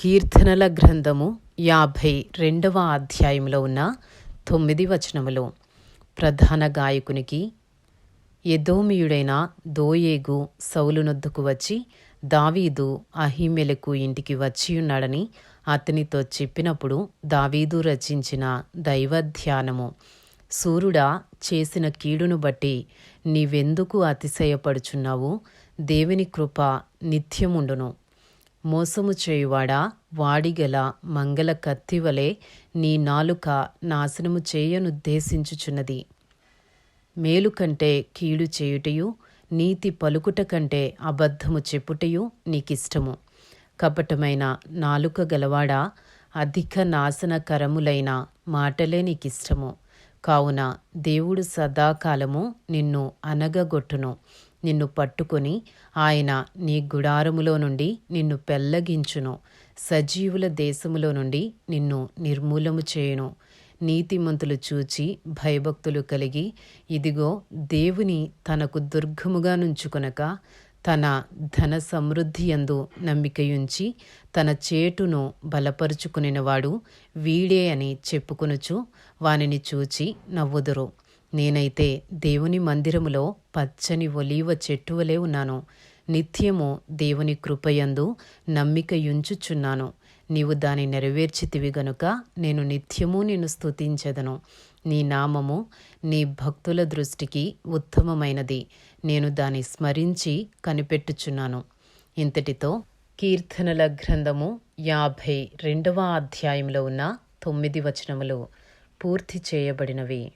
కీర్తనల గ్రంథము యాభై రెండవ అధ్యాయంలో ఉన్న తొమ్మిది వచనములు. ప్రధాన గాయకునికి ఎదోమియుడైన దోయేగు సౌలునొద్దుకు వచ్చి దావీదు అహిమెలకు ఇంటికి వచ్చియున్నాడని అతనితో చెప్పినప్పుడు దావీదు రచించిన దైవధ్యానము సూర్యుడా చేసిన కీడును బట్టి నీవెందుకు అతిశయపడుచున్నావు? దేవుని కృప నిత్యముండును. మోసము చేయువాడా? వాడిగల మంగళ కత్తివలే నీ నాలుక నాశనము చేయనుద్దేశించుచున్నది మేలు కంటే కీడు చేయుటయు నీతి పలుకుట కంటే అబద్ధము చెప్పుటయు నీకిష్టము. కపటమైన నాలుక గలవాడా? అధిక నాశనకరములైన మాటలే నీకిష్టము. కావున దేవుడు సదాకాలము నిన్ను అనగగొట్టును నిన్ను పట్టుకొని ఆయన నీ గుడారములో నుండి నిన్ను పెల్లగించును. సజీవుల దేశములో నుండి నిన్ను నిర్మూలము చేయును. నీతిమంతులు చూచి భయభక్తులు కలిగి ఇదిగో దేవుని తనకు దుర్గముగా నుంచుకొనక తన ధన సమృద్ధి యందు నమ్మికయుంచి తన చేటును బలపరుచుకునినవాడు వీడే అని చెప్పుకొనుచు వానిని చూచి నవ్వుదురు. నేనైతే దేవుని మందిరములో పచ్చని ఒలీవ చెట్టు వలె ఉన్నాను. నిత్యము దేవుని కృపయందు నమ్మికయుంచుచున్నాను నీవు దాని నెరవేర్చితివి గనుక నేను నిత్యము నిన్ను స్తుతించెదను. నీ నామము నీ భక్తుల దృష్టికి ఉత్తమమైనది. నేను దాన్ని స్మరించి కనిపెట్టుచున్నాను. ఇంతటితో కీర్తనల గ్రంథము యాభై రెండవ అధ్యాయంలో ఉన్న తొమ్మిది వచనములు పూర్తి చేయబడినవి.